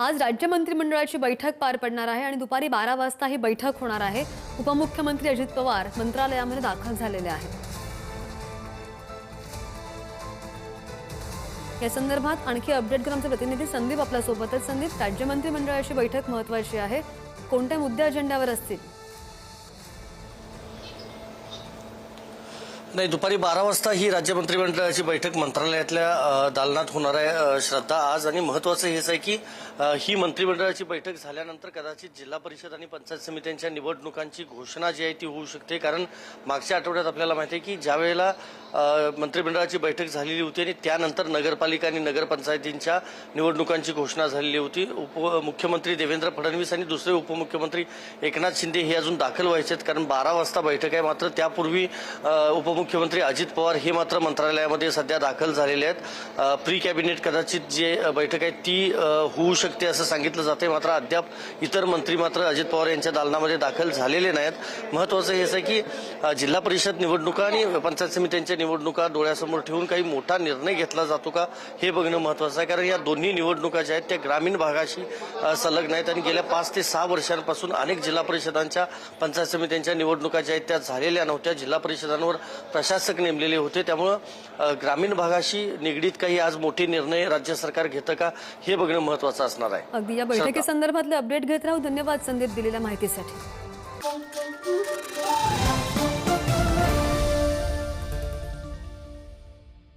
आज राज्य मंत्रिमंडळाची बैठक पार पडणार आहे आणि दुपारी बारा वाजता ही बैठक होणार आहे. उपमुख्यमंत्री अजित पवार मंत्रालयामध्ये दाखल झालेले आहेत. या संदर्भात आणखी अपडेट घेऊन आमचे प्रतिनिधी संदीप आपल्यासोबतच. संदीप राज्य मंत्रिमंडळाची बैठक महत्वाची आहे. कोणत्या मुद्दे अजेंड्यावर असतील? नाही दुपारी बारा वाजता ही राज्य मंत्रिमंडळाची बैठक मंत्रालयातल्या दालनात होणार आहे. श्रद्धा आज आणि महत्वाचं हेच आहे की ही मंत्रिमंडळाची बैठक झाल्यानंतर कदाचित जिल्हा परिषद आणि पंचायत समित्यांच्या निवडणुकांची घोषणा जी आहे ती होऊ शकते. कारण मागच्या आठवड्यात आपल्याला माहिती आहे की ज्यावेळेला मंत्रिमंडळाची बैठक झालेली होती आणि त्यानंतर नगरपालिका आणि नगरपंचायतींच्या निवडणुकांची घोषणा झालेली होती. उप मुख्यमंत्री देवेंद्र फडणवीस आणि दुसरे उपमुख्यमंत्री एकनाथ शिंदे हे अजून दाखल व्हायचे आहेत कारण बारा वाजता बैठक आहे मात्र त्यापूर्वी उपमुख्यमंत्री अजित पवार हे मात्र मंत्रालयामध्ये सध्या दाखल झालेले आहेत. प्री कॅबिनेट कदाचित जे बैठक आहे ती होऊ शकते असं सांगितलं जाते. मात्र अद्याप इतर मंत्री मात्र अजित पवार यांच्या दालनामध्ये दाखल झालेले नाहीत. महत्वाचं हेच आहे की जिल्हा परिषद निवडणुका आणि पंचायत समित्यांच्या निवडणुका डोळ्यासमोर ठेवून काही मोठा निर्णय घेतला जातो का हे बघणं महत्वाचं आहे कारण या दोन्ही निवडणुका ज्या आहेत त्या ग्रामीण भागाशी संलग्न आहेत आणि गेल्या पाच ते सहा वर्षांपासून अनेक जिल्हा परिषदांच्या पंचायत समित्यांच्या निवडणुका ज्या आहेत त्या झालेल्या नव्हत्या. जिल्हा परिषदांवर प्रशासक नेमलेले होते. त्यामुळं ग्रामीण भागाशी निगडीत काही आज मोठे निर्णय राज्य सरकार घेतं का हे बघणं महत्वाचं असणार आहे. अगदी. या बैठकीसंदर्भातले अपडेट घेत राहू. धन्यवाद संदीप दिलेल्या माहितीसाठी.